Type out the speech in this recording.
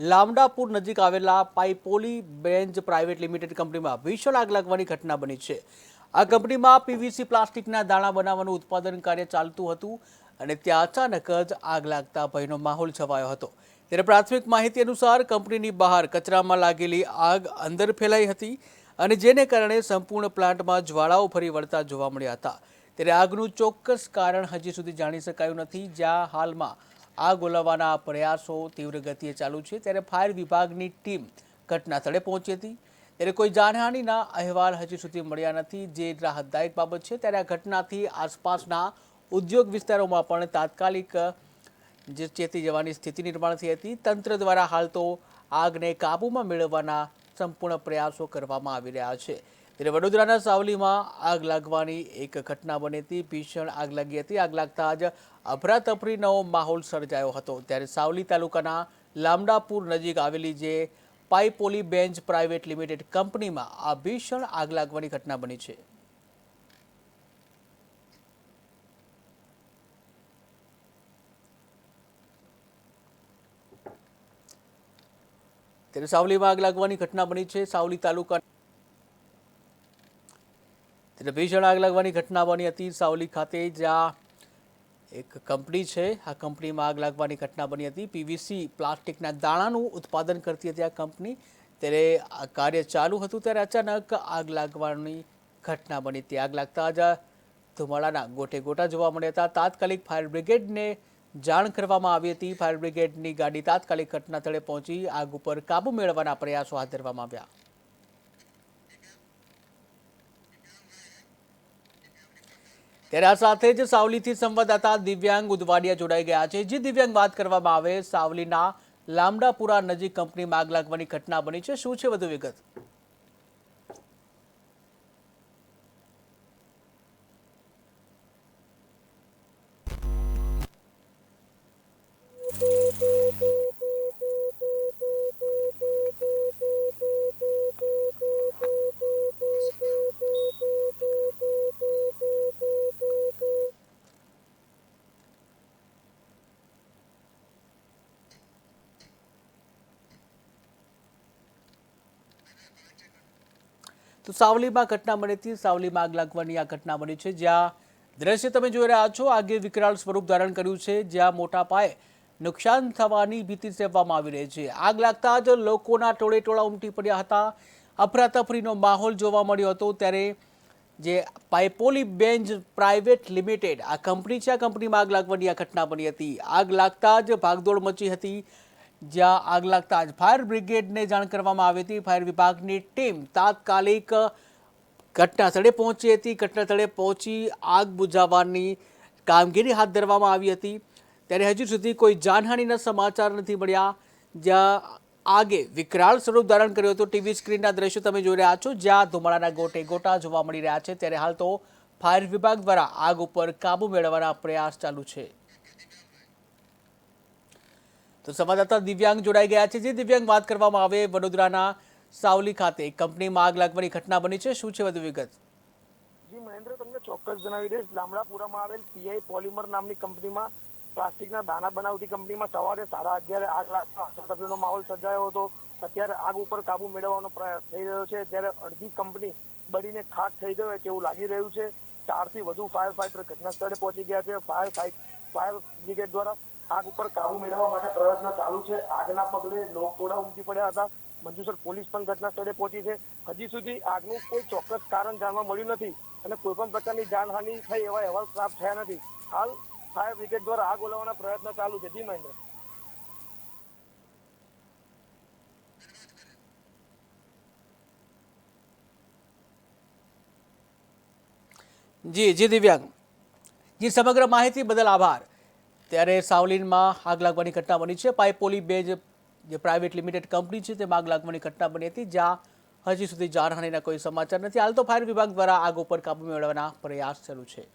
લામડાપુર નજીક આવેલા પાઇપોલી બેન્જ પ્રાઇવેટ લિમિટેડ કંપનીમાં ભીષણ આગ લાગવાની ઘટના બની છે. આ કંપનીમાં પીવીસી પ્લાસ્ટિકના દાણા બનાવવાનું ઉત્પાદન કાર્ય ચાલતું હતું અને ત્યાં અચાનક જ આગ લાગતા ભયનો માહોલ છવાયો હતો. ત્યારે પ્રાથમિક માહિતી અનુસાર કંપનીની બહાર કચરામાં લાગેલી આગ અંદર ફેલાઈ હતી અને જેને કારણે સંપૂર્ણ પ્લાન્ટમાં જ્વાળાઓ ફરી વળતા જોવા મળ્યા હતા. ત્યારે આગનું ચોક્કસ કારણ હજી સુધી જાણી શકાયું નથી. જ્યાં હાલમાં આગ ઓલવવાના પ્રયાસો તીવ્ર ગતિએ ચાલુ છે. ત્યારે ફાયર વિભાગની ટીમ ઘટના સ્થળે પહોંચી હતી. ત્યારે કોઈ જાનહાનિના અહેવાલ હજી સુધી મળ્યા નથી. જે રાહતદાયક બાબત છે, ત્યારે આ ઘટનાથી આસપાસના ઉદ્યોગ વિસ્તારોમાં પણ તાત્કાલિક, જે ચેતી જવાની સ્થિતિ નિર્માણ થઈ હતી. તંત્ર દ્વારા હાલ તો આગને કાબૂમાં મેળવવાના સંપૂર્ણ પ્રયાસો કરવામાં આવી રહ્યા છે. ત્યારે વડોદરાના સાવલીમાં આગ લાગવાની એક ઘટના બની હતી. ભીષણ આગ લાગી હતી. આગ લાગતા જ અફરાતફરીનો માહોલ સર્જાયો હતો. ત્યારે સાવલી તાલુકાના લામડાપુર નજીક આવેલી જે પાઇપોલી બેન્ચ પ્રાઇવેટ લિમિટેડ કંપનીમાં આ ભીષણ આગ લાગવાની ઘટના બની છે. ત્યારે સાવલીમાં આગ લાગવાની ઘટના બની છે. સાવલી તાલુકા ત્યારે ભીષણ આગ લાગવાની ઘટના બની હતી સાવલી ખાતે, જ્યાં એક કંપની છે, આ કંપનીમાં આગ લાગવાની ઘટના બની હતી. પીવીસી પ્લાસ્ટિકના દાણાનું ઉત્પાદન કરતી હતી આ કંપની. ત્યારે આ કાર્ય ચાલુ હતું ત્યારે અચાનક આગ લાગવાની ઘટના બની હતી. આગ લાગતા જ ધુમાડાના ગોટે ગોટા જોવા મળ્યા હતા. તાત્કાલિક ફાયર બ્રિગેડને જાણ કરવામાં આવી હતી. ફાયર બ્રિગેડની ગાડી તાત્કાલિક ઘટના સ્થળે પહોંચી આગ ઉપર કાબુ મેળવવાના પ્રયાસો હાથ ધરવામાં આવ્યા. ત્યારે આ સાથે જ સાવલીથી સંવાદદાતા દિવ્યાંગ ઉદવાડિયા જોડાઈ ગયા છે. જે દિવ્યાંગ વાત કરવામાં આવે, સાવલીના લામડાપુરા નજીક કંપનીમાં આગ લાગવાની ઘટના બની છે. શું છે વધુ વિગત? તો સાવલીમાં ઘટના બની હતી. સાવલીમાં આગ લાગવાની આ ઘટના બની છે. જ્યાં દ્રશ્ય તમે જોઈ રહ્યા છો, આગે વિકરાળ સ્વરૂપ ધારણ કર્યું છે. જ્યાં મોટા પાયે નુકસાન થવાની ભીતિ સેવવામાં આવી રહી છે. આગ લાગતા જ લોકોના ટોળે ટોળા ઉમટી પડ્યા હતા. અફરાતફરીનો માહોલ જોવા મળ્યો હતો. ત્યારે જે પાઇપોલી બેન્જ પ્રાઇવેટ લિમિટેડ, આ કંપની છે, આ કંપનીમાં આગ લાગવાની આ ઘટના બની હતી. આગ લાગતા જ ભાગદોડ મચી હતી. જ્યાં આગ લાગતા જ ફાયર બ્રિગેડને જાણ કરવામાં આવી હતી. ફાયર વિભાગની ટીમ તાત્કાલિક ઘટના સ્થળે પહોંચી હતી. ઘટના સ્થળે પહોંચી આગ બુઝાવવાની કામગીરી હાથ ધરવામાં આવી હતી. ત્યારે હજુ સુધી કોઈ જાનહાનિના સમાચાર નથી મળ્યા. જ્યાં આગે વિકરાળ સ્વરૂપ ધારણ કર્યું હતું. ટીવી સ્ક્રીનના દ્રશ્યો તમે જોઈ રહ્યા છો. જ્યાં ધુમાડાના ગોટે ગોટા જોવા મળી રહ્યા છે. ત્યારે હાલ તો ફાયર વિભાગ દ્વારા આગ ઉપર કાબુ મેળવવાના પ્રયાસ ચાલુ છે. તો સંવાદદાતા દિવ્યાંગ જોડાઈ ગયા છે. જે, દિવ્યાંગ, વાત કરવામાં આવે વડોદરાના સાવલી ખાતે. કંપનીમાં આગ લાગવાની ઘટના બની છે. શું છે વધુ વિગત? જી, મહેન્દ્ર, તમને ચોક્કસ જણાવી દઈશ. લામડાપુરામાં આવેલ પીઆઈ પોલિમર નામની કંપનીમાં, પ્લાસ્ટિકના દાણા બનાવતી કંપનીમાં સવારે સાડા અગિયારે આગ લાગતા માહોલ સર્જાયો હતો. અત્યારે આગ ઉપર કાબુ મેળવવાનો પ્રયાસ થઈ રહ્યો છે. જ્યારે અડધી કંપની બળીને ખાક થઈ ગયો તેવું લાગી રહ્યું છે. ચારથી વધુ ફાયર ફાઈટર ઘટના સ્થળે પહોંચી ગયા છે. ફાયર ફાયર બ્રિગેડ દ્વારા આગ ઉપર કાબુ મેળવવા માટે પ્રયત્ન ચાલુ છે. આગના પગલે લોકટોળા ઉમટી પડ્યા હતા. મંજુસર પોલીસ પણ ઘટના સ્થળે પહોંચી છે. હજી સુધી આગનું કોઈ ચોક્કસ કારણ જાણવા મળ્યું નથી અને કોઈ પણ પ્રકારની જાનહાનિ થઈ એવા અહેવાલ પ્રાપ્ત થયા નથી. હાલ ફાયર બ્રિગેડ દ્વારા આગ ઓલવવાના પ્રયત્ન ચાલુ છે. જી મહેન્દ્ર. જી જી દિવ્યાંગ. જી, સમગ્ર માહિતી બદલ આભાર. ત્યારે સાવલીનમાં આગ લાગવાની ઘટના બની છે. પાઇપોલી બેજ, જે પ્રાઇવેટ લિમિટેડ કંપની છે, તેમાં આગ લાગવાની ઘટના બની હતી, જ્યાં હજી સુધી જાનહાનિના કોઈ સમાચાર નથી. હાલ તો ફાયર વિભાગ દ્વારા આગ ઉપર કાબુ મેળવવાના પ્રયાસ ચાલુ છે.